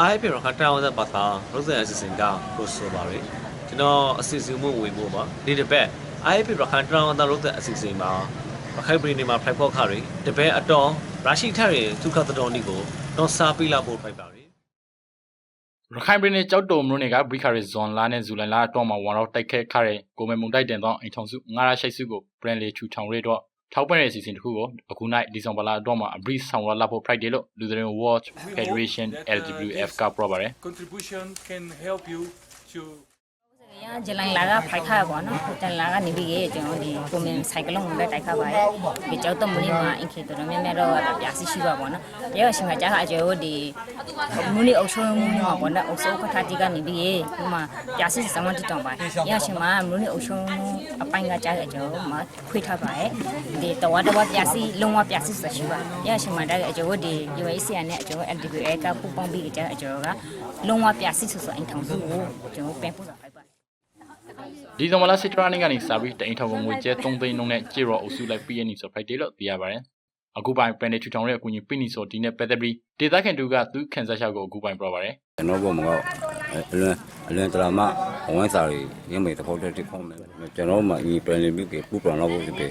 အားဖြင့်တော့ခတောင်းတဲ့ပါတာရုပ်စင်အစီအစဉ်ကကိုဆိုပါရယ်ကျွန်တော်အစီအစဉ်မှုဝင်ဖို့ပါဒီတစ်ပတ်အားဖြင့်တော့ခတောင်းတဲ့ရုပ်တဲ့အစီအစဉ်မှာရခိုင်ပြည်နယ်မှာဖိုက်ဖောက်ခါတွေတပည့်အတော်ရရှိထရသူခတ်တော်နီကိုတော့စားပေးလာဖို့ဖိုက်ပါရယ်ရခိုင်ပြည်နယ်ကြောက်တုံမြို့နယ်ကဘရိခရီဇွန်လာနဲ့ဇူလိုင်လာတော့မှာဝန်တော့တိုက်ခဲခရဲကိုမေမုန်တိုက်တင်သောအိမ်ထောင်စုငါးရရှိစုကို brand လေးချူထောင်ရဲတော့ ထောက်ပံ့တဲ့အစီအစဉ်တစ်ခုကိုအခုနိုင်ဒီဇွန်ဘလာတော့မှာအဘရိဆောင်ရလာဖို့ Friday လို့လူတွေ Watch Federation LWF ကပြောပါတယ် contribution can help you to ရဂျလိုင်းလာကဖိုက်ခါပေါ့နော်တန်လာကနေပြီးရေကျွန်တော်ဒီကိုမင်ဆိုင်ကလုံးနဲ့တိုက်ခါပါရဲ့ဒီကြောက်တော့မလေးမှာအင်ခေတော်တော်များများတော့ပြာစီရှိပါပေါ့နော်တကယ်ရှင်ကကြားကအကျိုးဒီမူလီအုပ်ချုပ်မှုမှာပေါ့နော်အုပ်စုခထတီကနေပြီးရေဒီမှာပြာစီစမန်တီတောင်ပါရရှင်မှာမူလီအုပ်ချုပ်မှုအပိုင်းကကြားတဲ့အကျိုးမှာခွေးထားပါရဲ့ဒီတဝါတဝါပြာစီလုံးဝပြာစီဆက်ရှိပါရရှင်မှာတဲ့အကျိုးဒီ UACN နဲ့အကျိုး LDBA ကပူပေါင်းပြီးကြားအကျိုးကလုံးဝပြာစီဆက်ဆိုအင်ထောင်စုကိုကျွန်တော်ပြန်ပို့တာဖိုက်ပါ ဒီဇွန်ဘလာစစ်တရာနေကနေစပြီးတအိမ်ထောင်ငွေကျဲ3သိန်းနှုန်းနဲ့ကြေရော်အုပ်စုလိုက်ပြည့်နေဆို Friday လို့သိရပါတယ်အခုပိုင်း brand ချူထောင်ရဲ့အကူအညီပြနေဆိုဒီနဲ့ ပတ်သက်ပြီးဒေသခံတူကသူခန်းစားချက်ကိုအခုပိုင်းပြောပါတယ်ကျွန်တော်ဘောမကအလွန်အလွန်တရာမဝမ်းစာတွေရင်းမေသဘောတည်းတစ်ခေါက်မယ်ကျွန်တော်မှဒီပြန်လည်ပြီးပူပန်တော့ဘူးဒီ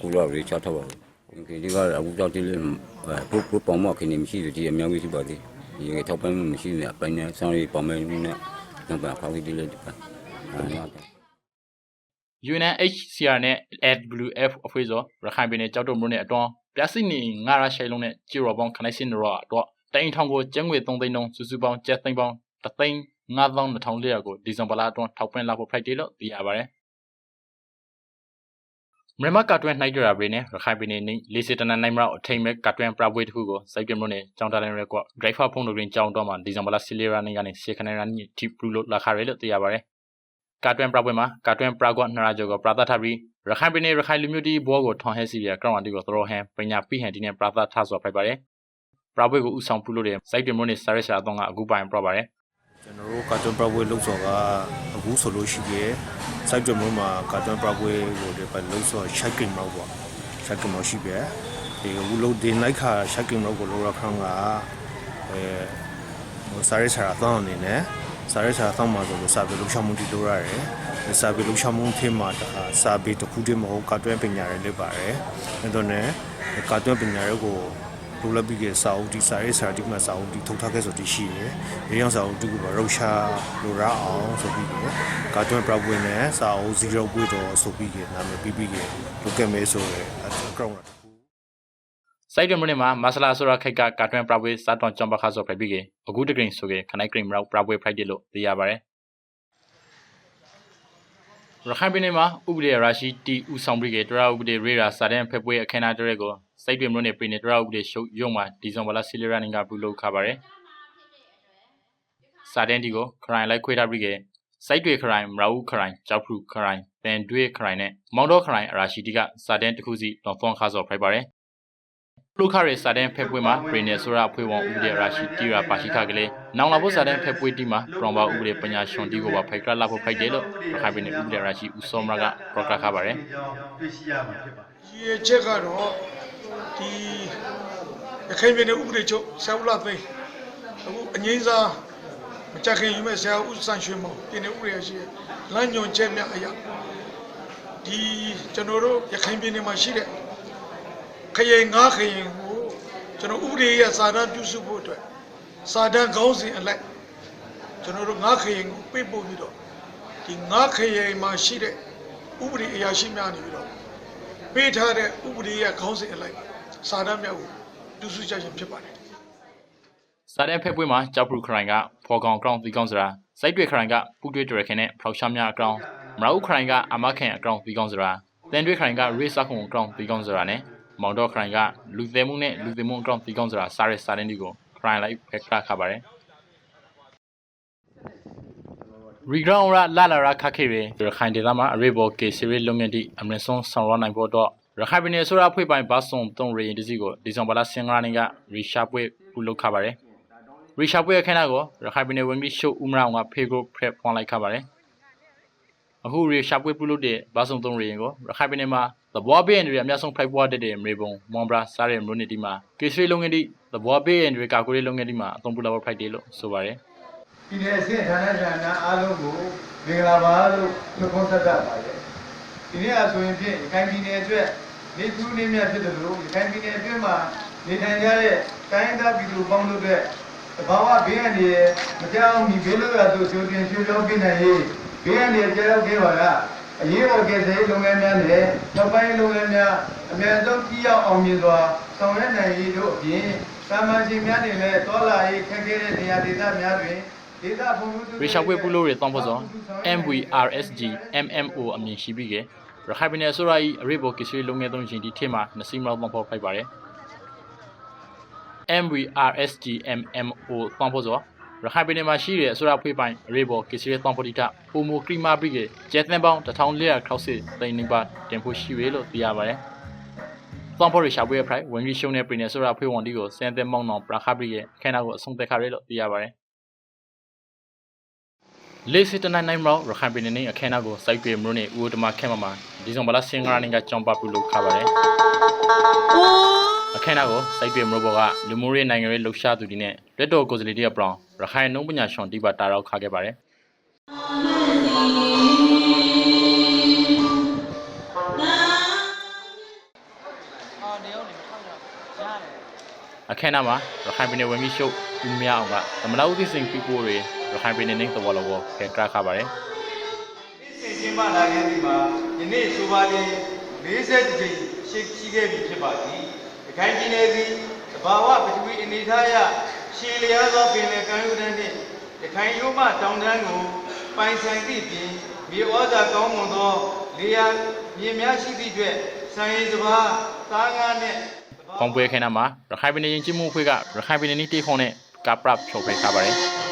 ကူလာရီချတော့ပါဘူးဒီကအခုတော့ဒီပူပူပေါင်းမခင်းနေမရှိသေးဒီအများကြီးရှိပါသေးဒီကထောက်ပံ့မှုမရှိနေအပိုင်းနဲ့ဆောင်းရီပေါင်းမယ်နဲ့တော့ပါခေါင်းဒီလေးဒီကအဲ့ဒါ UNHCR နဲ့ AWF အဖွဲ့ဆိုရခိုင်ပြည်နယ်ကြောက်တုံမြို့နယ်အတွင်းပြစစ်နေငါရရှိလုံးနဲ့ကြေရော်ပေါင်းခနိုင်စင်ရောတော့တိုင်ထောင်ကိုကျန်းငွေ3သိန်းနှုန်းစုစုပေါင်းကျပ်သိန်းပေါင်း3သိန်း9200ကိုဒီဇင်ဘာလအတွင်းထောက်ပံ့လာဖို့ Friday လို့သိရပါတယ်မြန်မာကတွင်နှိုက်ကြတာပြည်နဲ့ရခိုင်ပြည်နယ်နေလေးစစ်တနနိုင်မရောက်အထိမ်မဲ့ကတွင်ပြပွဲတစ်ခုကိုစိုက်ပြမြို့နယ်ကျောင်းတာလန်ရဲကွ driver ဖုန်းတို့တွင်ကျောင်းတော့မှာဒီဇင်ဘာလဆီလီရာနေကနေရှေခနိုင်ရာနီတီပလူလို့လာခရဲလို့သိရပါတယ် ကာတွင်ပြပွဲမှာကာတွင်ပြကွနရာဂျိုကိုပရာသထပြီးရခိုင်ပြည်နယ်ရခိုင်လူမျိုးတီဘောကိုထွန်ဟဲစီရကောင်အတီကိုသရောဟန်ပညာပိဟန်တီနဲ့ပရာသထဆိုဖိုက်ပါတယ်ပြပွဲကိုဥဆောင်ပြုလို့တဲ့စိုက်ပြမြို့နယ်စာရရှာအတော့ကအခုပိုင်ပြပါတယ်ကျွန်တော်တို့ကာတွန်းပရပွဲလုံစော်ကအခုဆိုလို့ရှိရဲ့စိုက်ကြမျိုးမှာကာတွန်းပရပွဲကိုဒီပဲလုံစော်ရှိုက်ကင်မောက်ပေါ့ရှိုက်ကင်မောက်ရှိပဲဒီအခုလုံဒီနိုင်ခါရှိုက်ကင်မောက်ကိုလောရခန်းကအဲဟိုစားရစားအသောင်းအနေနဲ့ စားရစားအသောင်းမှာဆိုလို့စာပေလုံရှောင်းမှုတီလိုရတယ်စာပေလုံရှောင်းမှုထဲမှာဒါစာပေတစ်ခုတည်းမဟုတ်ကာတွန်းပညာတွေလည်းပါတယ်အဲတော့ ਨੇ ကာတွန်းပညာတွေကိုလိုလပြီးကစာအုပ်ဒီစာရေးစာဒီမှာစာအုပ်ဒီထုတ်ထားခဲ့ဆိုတရှိတယ်။ဒီအောင်စာအုပ်ဒီကရုရှာလိုရအောင်ဆိုပြီးကကာတွန်းပရပွင့်နဲ့စာအုပ်0ပွင့်တော့ဆိုပြီးကနာမည်ပြီးပြီးကလုကဲမဲဆိုရယ်အကောင်ရတခု စိုက်တယ်မနေ့မှာမဆလာဆိုရာခိတ်ကကာတွန်ပရပွဲစာတွန်ချမ်ဘခါဆိုဖိုက်ပြီးကအခုတကရင်ဆိုကခနိုင်ကရင်မရောက်ပရပွဲဖိုက်တယ်လို့သိရပါတယ်ရခိုင်ပြည်နယ်မှာဥပဒေရာရှိတီဦးဆောင်ပြီးကတရာဥပဒေရေရာစာတန်ဖက်ပွဲအခမ်းအနားတရက်ကိုစိုက်တယ်မနေ့ပြည်နယ်တရာဥပဒေရှုပ်ရုံမှာဒီဇွန်ဘလဆီလီရာနင်ကပြုလုပ်ခါပါတယ်စာတန်ဒီကိုခရိုင်လိုက်ခွေးထားပြီးကစိုက်တွေခရိုင်မရာဦးခရိုင်ကြောက်ဖရူခရိုင်ပန်တွေခရိုင်နဲ့မောင်တော်ခရိုင်အရာရှိတီကစာတန်တစ်ခုစီတော့သွန်ခါဆိုဖိုက်ပါတယ် လူခရဲစာတန်ဖက်ပွဲမှာပရီနယ်ဆိုရာဖွဲ့ဝန်ဥပဒေရာရှိတီရာပါရှိခကလေးနောင်လာဖို့စာတန်ဖက်ပွဲတီမှာပရောင်ဘာဥပဒေပညာရှင်တီကိုပါဖိုက်ကလာဖို့ဖိုက်တယ်လို့ရခိုင်ပြည်နယ်ဥပဒေရာရှိဦးစောမရကပရောကခပါတယ်တွေ့ရှိရမှာဖြစ်ပါတယ်ရည်ရွယ်ချက်ကတော့ဒီရခိုင်ပြည်နယ်ဥပဒေချုပ်ဆရာဦးလာသိန်းအခုအငိမ့်စားမကြခင်ယူမဲ့ဆရာဦးစံရွှေမောင်ပြည်နယ်ဥပဒေရှိလမ်းညွန်ချက်များအရာဒီကျွန်တော်တို့ရခိုင်ပြည်နယ်မှာရှိတဲ့ ခရင်ငါးခရင်ကိုကျွန်တော်ဥပဒေရဲ့စာတမ်းပြုစုဖို့အတွက်စာတမ်းခေါင်းစဉ်အလိုက်ကျွန်တော်တို့ငါးခရင်ကိုပြပို့ပြီးတော့ဒီငါးခရင်မှာရှိတဲ့ဥပဒေအရာရှိများနေပြီးတော့ပေးထားတဲ့ဥပဒေရဲ့ခေါင်းစဉ်အလိုက်စာတမ်းများကိုပြုစုကြခြင်းဖြစ်ပါတယ်စာတန်ဖက်ပွဲမှာကြောက်ဖရူခရိုင်ကဖော်ကောင်ကောင်တီကောင်စရာစိုက်တွေခရိုင်ကပူတွေတရခင်နဲ့ဖောက်ရှားများအကောင်မရာဦးခရိုင်ကအမခင်အကောင်တီကောင်စရာတန်တွေခရိုင်ကရေးစခုံအကောင်တီကောင်စရာနဲ့ မောင်တော်ခရိုင်ကလူသေးမှုနဲ့လူသေးမှုအကောင်တီကောင်စရာစားရစာတန်ဒီကိုခရိုင်လိုက်ဖက်ကခါပါတယ်ရီဂရောင်းရလာလာရခခေရရခိုင်ဒေသမှာအရေးပေါ်ကေစီရီလုံငန်းတိအမရဆုံးဆောင်ရနိုင်ဖို့တော့ရခိုင်ပြည်နယ်ဆိုရဖွဲ့ပိုင်ဘတ်စုံတုံးရီတစီကိုဒီဇွန်ဘာလစင်္ဂရာနေကရီရှာပွဲပြုလုပ်ခပါတယ်ရီရှာပွဲအခမ်းအနားကိုရခိုင်ပြည်နယ်ဝန်ကြီးရှုပ်ဦးမရောင်ကဖေကိုဖရက်ဖွန်လိုက်ခပါတယ်အခုရီရှာပွဲပြုလုပ်တဲ့ဘတ်စုံတုံးရီကိုရခိုင်ပြည်နယ်မှာ သသဘောပေးရင်တွေအများဆုံးဖိုက်ပွားတဲ့တဲ့မေဘုံမွန်ဘရာစားတဲ့မျိုးနစ်ဒီမှာကေဆွေးလုံးငယ်ဒီသဘောပေးရင်တွေကာကွယ်ရေးလုံးငယ်ဒီမှာအသုံးပြုလာဖို့ဖိုက်တယ်လို့ဆိုပါတယ်ပြည်နယ်အဆင့်ဌာနဆိုင်ရာအားလုံးကိုမင်္ဂလာပါလို့နှုတ်ခွန်းဆက်တတ်ပါတယ်ဒီနေ့အဆိုရင်ဖြင့်ရခိုင်ပြည်နယ်အတွက်နေသူနေမြတ်ဖြစ်တယ်လို့ရခိုင်ပြည်နယ်အတွင်းမှာနေထိုင်ကြတဲ့တိုင်းဒေသပြည်သူပေါင်းတို့အတွက်တဘာဝဘေးအန္တရာယ်မကြောက်မီဘေးလို့ရသူချိုးတင်ရွှေပြောပြနိုင်ရေးဘေးအန္တရာယ်ကြောက်ခဲ့ပါလား အရေးပေါ်ကယ်ဆယ်ရေးလုပ်ငန်းများနဲ့နောက်ပိုင်းလုပ်ငန်းများအများဆုံးကြီးရောက်အောင်မြင်စွာဆောင်ရွက်နိုင်ရေးတို့အပြင်သာမန်ရှင်များနေလည်းတောလာရေးခက်ခဲတဲ့နေရာဒေသများတွင်ဒေသဖွံ့ဖြိုးတိုးတက်ရေရှောက်ပွဲပူလို့ရတောင်းဖို့စော MVRSG MMO အမည်ရှိပြီးကရခိုင်ပြည်နယ်ဆိုရာဤအရေးပေါ်ကေဆွေးလုံးငယ်သုံးရှင်ဒီထက်မှာနစီမလောက်တောင်းဖို့ဖိုက်ပါတယ် MVRSG MMO တောင်းဖို့စော ရခိုင်ပြည်နယ်မှာရှိတဲ့အစိုးရဖွေးပိုင်းအရေးပေါ်ကေဆွေးတောင်းဖို့တိထပုံမူကရီမာပြီးကကျဲသန်ပေါင်း1460တိန်နေပါတင်ဖို့ရှိရလို့သိရပါတယ်တောင်းဖို့ရရှာပွဲဖိုင်ဝင်ကြီးရှုံးတဲ့ပြည်နယ်ဆိုရာဖွေးဝန်ဒီကိုစန်တဲ့မောင်းနောင်ပရာခပရီရဲ့ခန္ဓာကိုအဆုံးသက်ခရလို့သိရပါတယ်လေးစစ်တနိုင်နိုင်မလို့ရခိုင်ပြည်နယ်နဲ့အခမ်းအနားကိုစိုက်ပြေမလို့နဲ့ဦးတမခဲမမှာဒီဇွန်ဘလစင်္ဂရာနင်ကကြောင်ပပူလို့ခါပါတယ်အခမ်းအနားကိုစိုက်ပြေမလို့ဘောကလူမျိုးရေးနိုင်ငံရေးလှုပ်ရှားသူတွေနဲ့လက်တော်ကိုယ်စားလှယ်တွေအပြောင်း ရခိုင်နှုံးပညာရှင်တိပါတာရောက်ခါခဲ့ပါတယ်အခမ်းအနားမှာရခိုင်ပြည်နယ်ဝင်ကြီးရှုပ်ဦးမြအောင်ကသမလာဦးသိစင်ပီပိုတွေရခိုင်ပြည်နယ်နဲ့သဘောလောကိုဖယ်ကရခါပါတယ်စင်ကျင်းပလာခဲ့ဒီမှာယနေ့ဆိုပါရင်40ကြိမ်ရှိရှိခဲ့ပြီဖြစ်ပါသည်။ဒီခိုင်ပြည်နယ်သည်သဘာဝပထဝီအနေထားအရ ရှည်လျားသောပင်လယ်ကမ်းရိုးတန်းနှင့်ဒီခိုင်ရိုးမှတောင်တန်းကိုပိုင်ဆိုင်သည့်ပြင်မြေဩဇာကောင်းမွန်သောလေယာမြေများရှိသည့်အတွက်ဆိုင်ရင်စပါးသားငါးနှင့်ဖောင်ပွဲခဲနာမှာရခိုင်ပြည်နယ်ရင်ချင်းမှုဖွဲ့ကရခိုင်ပြည်နယ်နီးတေခုံနဲ့ကပရပ်ဖြော်ဖဲခါပါတယ်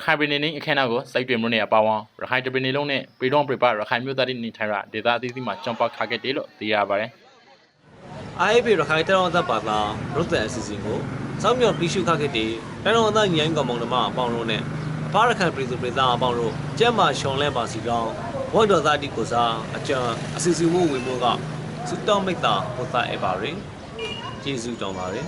ရခိုင်ပြည်နယ်နီးအခမ်းအနားကိုစိုက်တွင်မလို့နေအပါဝံရခိုင်တပြည်နယ်လုံးနဲ့ပြည်တော်ပြပရခိုင်မြို့သားတွေနေထိုင်ရဒေသအသီးသီးမှာကြောင်ပခါခဲ့တယ်လို့သိရပါတယ် IAP ရခိုင်တရောင်းသက်ပါသာရုပ်သံအစီအစဉ်ကိုစောင်းမြော်ပြီးရှုခခဲ့တဲ့တရောင်းသက်ညိုင်းကောင်မောင်နှမအပေါင်းတို့နဲ့အဖရခိုင်ပြည်သူပြည်သားအပေါင်းတို့ကျက်မာရှောင်းလဲပါစီကောင်းဝတ်တော်သားတိကိုစားအကြံအစီအစဉ်မှုဝင်မှုကစူတောင်းမိတ်တာဟောသားအပါရင်ကျေးဇူးတောင်းပါရယ်